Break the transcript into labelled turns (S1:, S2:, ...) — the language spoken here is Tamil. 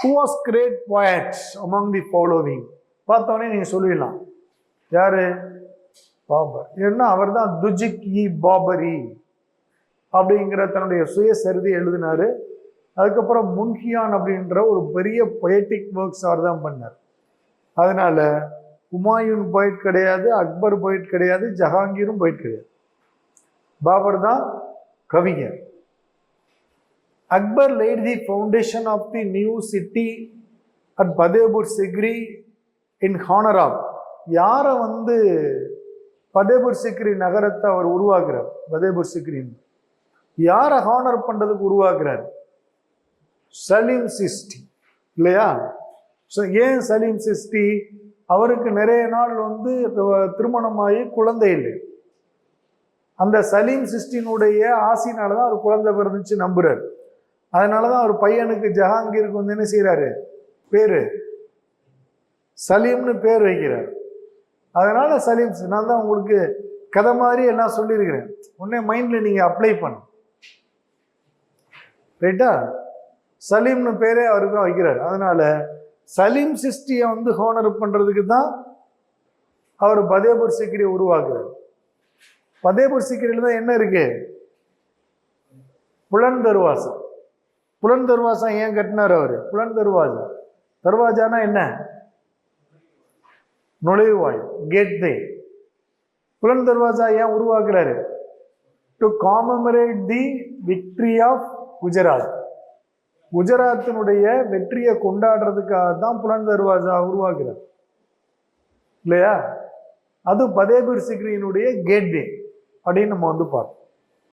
S1: Who was great poets among the following பார்த்தோன்னே நீங்கள் சொல்லிடலாம். யார்? பாபர். ஏன்னா அவர் தான் துஜிக் இ பாபரி அப்படிங்கிற தன்னுடைய சுயசரிதை எழுதினாரு. அதுக்கப்புறம் முன்ஹியான் அப்படின்ற ஒரு பெரிய பொயட்டிக் ஒர்க்ஸ் அவர் தான் பண்ணார். அதனால் ஹுமாயூன் போயிட் கிடையாது அக்பர் போயிட் கிடையாது ஜஹாங்கீரும் போயிட் கிடையாது. பாபர் தான் கவிஞர். Akbar laid the foundation of the new city at Fatehpur Sikri in honour of யாரை வந்து பதேபூர் சிக்ரி நகரத்தை அவர் உருவாக்குறார்? பதேபூர் சிக்ரின்னு யாரை ஹானர் பண்ணுறதுக்கு உருவாக்குறார்? சலீம் சிஸ்டி இல்லையா? ஸோ ஏன் சலீம் சிஸ்டி அவருக்கு நிறைய நாள் வந்து திருமணமாகி குழந்தை இல்லை. அந்த சலீம் சிஸ்டினுடைய ஆசினால தான் அவர் குழந்தை பிறந்துச்சு நம்புறாரு. அதனால தான் அவர் பையனுக்கு ஜஹாங்கீருக்கு வந்து என்ன செய்கிறாரு பேர். சலீம்னு பேர் வைக்கிறார். அதனால் சலீம் சி- நான் தான் உங்களுக்கு கதை மாதிரி எல்லாம் சொல்லியிருக்கிறேன். உடனே மைண்டில் நீங்கள் அப்ளை பண்ணும் ரைட்டா சலீம்னு பேரே அவரு தான் வைக்கிறார். அதனால் சலீம் சிஸ்டியை வந்து ஹோனர் பண்ணுறதுக்கு தான் அவர் பதேபூர் சிக்கிரியை உருவாக்குறார். பதேபூர் சிக்கிரியில் தான் என்ன இருக்குது புலன் தருவாசம் புலன் தருவாசம் ஏன் கட்டினார் அவர்? புலன் தருவாசா. தருவாஜானா என்ன? நுழைவாய் கேட்வே புலன் தர்வாசா ஏன் உருவாக்குறாரு? To commemorate the victory of Gujarat. குஜராத்தினுடைய வெற்றியை கொண்டாடுறதுக்காக தான் புலன் தருவாஜா உருவாக்குறார். இல்லையா? அது பதேபூர் சிக்ரியினுடைய கேட்வே அப்படின்னு நம்ம வந்து பார்ப்போம்.